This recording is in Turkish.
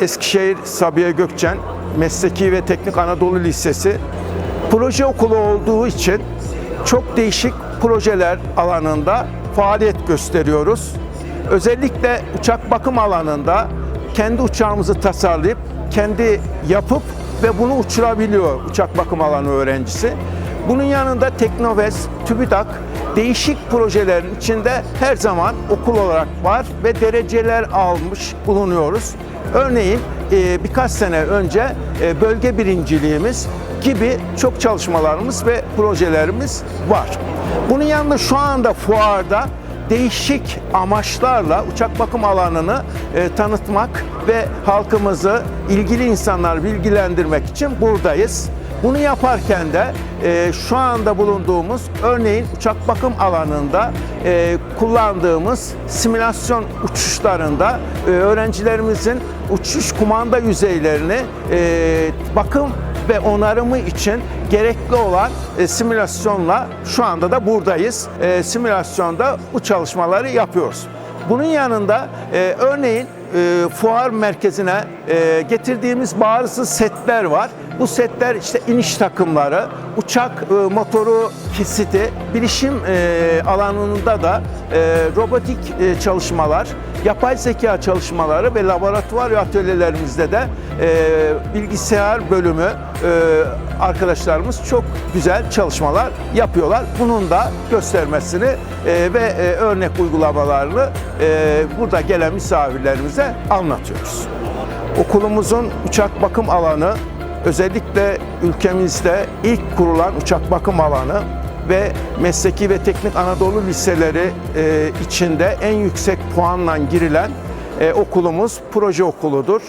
Eskişehir Sabiha Gökçen Mesleki ve Teknik Anadolu Lisesi proje okulu olduğu için çok değişik projeler alanında faaliyet gösteriyoruz. Özellikle uçak bakım alanında kendi uçağımızı tasarlayıp kendi yapıp ve bunu uçurabiliyor uçak bakım alanı öğrencisi. Bunun yanında Teknovest, TÜBİTAK değişik projelerin içinde her zaman okul olarak var ve dereceler almış bulunuyoruz. Örneğin e, birkaç sene önce e, bölge birinciliğimiz gibi çok çalışmalarımız ve projelerimiz var. Bunun yanında şu anda fuarda değişik amaçlarla uçak bakım alanını e, tanıtmak ve halkımızı, ilgili insanlar bilgilendirmek için buradayız. Bunu yaparken de e, şu anda bulunduğumuz örneğin uçak bakım alanında e, kullandığımız simülasyon uçuşlarında e, öğrencilerimizin uçuş kumanda yüzeylerini e, bakım ve onarımı için gerekli olan e, simülasyonla şu anda da buradayız. E, simülasyonda bu çalışmaları yapıyoruz. Bunun yanında e, örneğin e, fuar merkezine e, getirdiğimiz bazı setler var. Bu setler işte iniş takımları, uçak e, motoru kesiti, bilişim e, alanında da e, robotik çalışmalar, yapay zeka çalışmaları ve laboratuvar atölyelerimizde de bilgisayar bölümü arkadaşlarımız çok güzel çalışmalar yapıyorlar. Bunun da göstermesini ve örnek uygulamalarını burada gelen misafirlerimize anlatıyoruz. Okulumuzun uçak bakım alanı özellikle ülkemizde ilk kurulan uçak bakım alanı ve mesleki ve teknik Anadolu liseleri e, içinde en yüksek puanla girilen e, okulumuz proje okuludur.